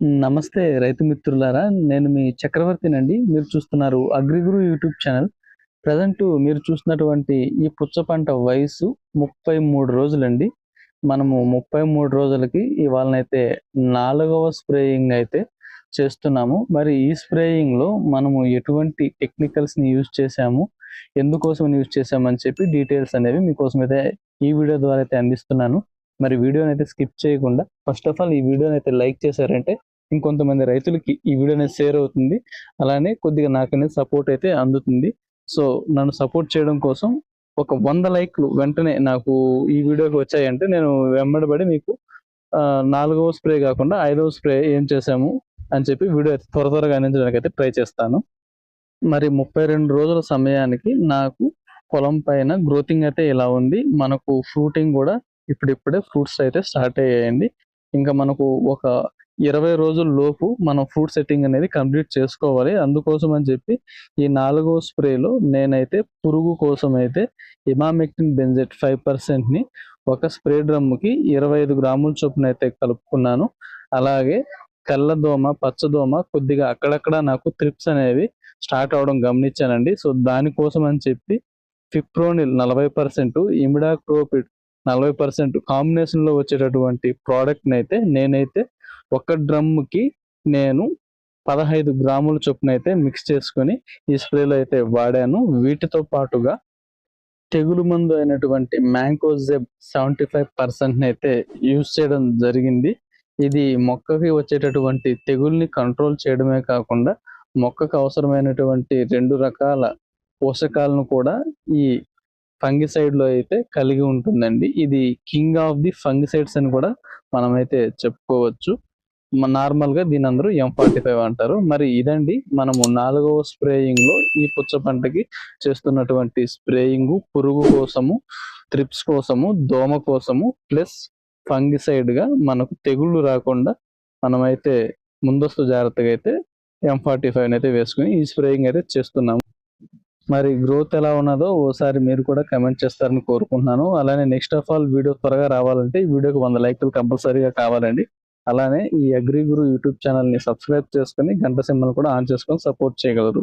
నమస్తే రైతు మిత్రులారా నేను మీ చక్రవర్తినండి. మీరు చూస్తున్నారు అగ్రిగురు యూట్యూబ్ ఛానల్. ప్రజెంట్ మీరు చూసినటువంటి ఈ పుచ్చ పంట వయసు ముప్పై మూడు రోజులండి. మనము ముప్పై మూడు రోజులకి ఇవాళనైతే నాలుగవ స్ప్రేయింగ్ అయితే చేస్తున్నాము. మరి ఈ స్ప్రేయింగ్లో మనము ఎటువంటి టెక్నికల్స్ని యూజ్ చేసాము ఎందుకోసం యూజ్ చేసామని చెప్పి డీటెయిల్స్ అనేవి మీకోసం అయితే ఈ వీడియో ద్వారా అయితే అందిస్తున్నాను. మరి వీడియోని అయితే స్కిప్ చేయకుండా ఫస్ట్ ఆఫ్ ఆల్ ఈ వీడియోని అయితే లైక్ చేశారంటే ఇంకొంతమంది రైతులకి ఈ వీడియో అనేది షేర్ అవుతుంది. అలానే కొద్దిగా నాకు అనేది సపోర్ట్ అయితే అందుతుంది. సో నన్ను సపోర్ట్ చేయడం కోసం ఒక వంద లైక్లు వెంటనే నాకు ఈ వీడియోకి వచ్చాయంటే నేను వెంబడబడి మీకు నాలుగవ స్ప్రే కాకుండా ఐదవ స్ప్రే ఏం చేసాము అని చెప్పి వీడియో అయితే త్వర త్వరగా అందించడానికి అయితే ట్రై చేస్తాను. మరి ముప్పై రెండు రోజుల సమయానికి నాకు పొలం పైన గ్రోతింగ్ అయితే ఇలా ఉంది. మనకు ఫ్రూటింగ్ కూడా ఇప్పుడిప్పుడే ఫ్రూట్స్ అయితే స్టార్ట్ అయ్యాయండి. ఇంకా మనకు ఒక ఇరవై రోజుల లోపు మనం ఫ్రూట్ సెట్టింగ్ అనేది కంప్లీట్ చేసుకోవాలి. అందుకోసం అని చెప్పి ఈ నాలుగో స్ప్రేలో నేనైతే పురుగు కోసం అయితే ఇమామెక్టిన్ బెంజెట్ ఫైవ్ పర్సెంట్ని ఒక స్ప్రే డ్రమ్ముకి ఇరవై ఐదు గ్రాముల చొప్పున అయితే కలుపుకున్నాను. అలాగే తెల్లదోమ పచ్చదోమ కొద్దిగా అక్కడక్కడ నాకు త్రిప్స్ అనేవి స్టార్ట్ అవడం గమనించానండి. సో దానికోసం అని చెప్పి ఫిప్రోనిల్ నలభై పర్సెంట్ ఇమిడాక్రోపిడ్ నలభై పర్సెంట్ కాంబినేషన్లో వచ్చేటటువంటి ప్రోడక్ట్ని అయితే నేనైతే ఒక డ్రమ్కి నేను పదహైదు గ్రాముల చొప్పున అయితే మిక్స్ చేసుకొని ఈ స్ప్రేలో అయితే వాడాను. వీటితో పాటుగా తెగులు మందు అయినటువంటి మ్యాంకోజెబ్ సెవెంటీ ఫైవ్ పర్సెంట్ అయితే యూజ్ చేయడం జరిగింది. ఇది మొక్కకి వచ్చేటటువంటి తెగుల్ని కంట్రోల్ చేయడమే కాకుండా మొక్కకు అవసరమైనటువంటి రెండు రకాల పోషకాలను కూడా ఈ ఫంగిసైడ్లో అయితే కలిగి ఉంటుందండి. ఇది కింగ్ ఆఫ్ ది ఫంగిసైడ్స్ అని కూడా మనమైతే చెప్పుకోవచ్చు. నార్మల్గా దీని అందరూ ఎం ఫార్టీ ఫైవ్ అంటారు. మరి ఇదండి మనము నాలుగవ స్ప్రేయింగ్లో ఈ పుచ్చ పంటకి చేస్తున్నటువంటి స్ప్రేయింగ్ పురుగు కోసము త్రిప్స్ కోసము దోమ కోసము ప్లస్ ఫంగిసైడ్గా మనకు తెగుళ్ళు రాకుండా మనమైతే ముందస్తు జాగ్రత్తగా అయితే ఎం ఫార్టీ ఫైవ్ అయితే వేసుకుని ఈ స్ప్రేయింగ్ అయితే చేస్తున్నాము. మరి గ్రోత్ ఎలా ఉన్నదో ఓసారి మీరు కూడా కమెంట్ చేస్తారని కోరుకుంటున్నాను. అలానే నెక్స్ట్ ఆఫ్ ఆల్ వీడియో త్వరగా రావాలంటే ఈ వీడియోకి వంద లైక్లు కంపల్సరీగా కావాలండి. అలానే ఈ అగ్రి గురు యూట్యూబ్ ఛానల్ని సబ్స్క్రైబ్ చేసుకుని గంట సింబల్ కూడా ఆన్ చేసుకొని సపోర్ట్ చేయగలరు.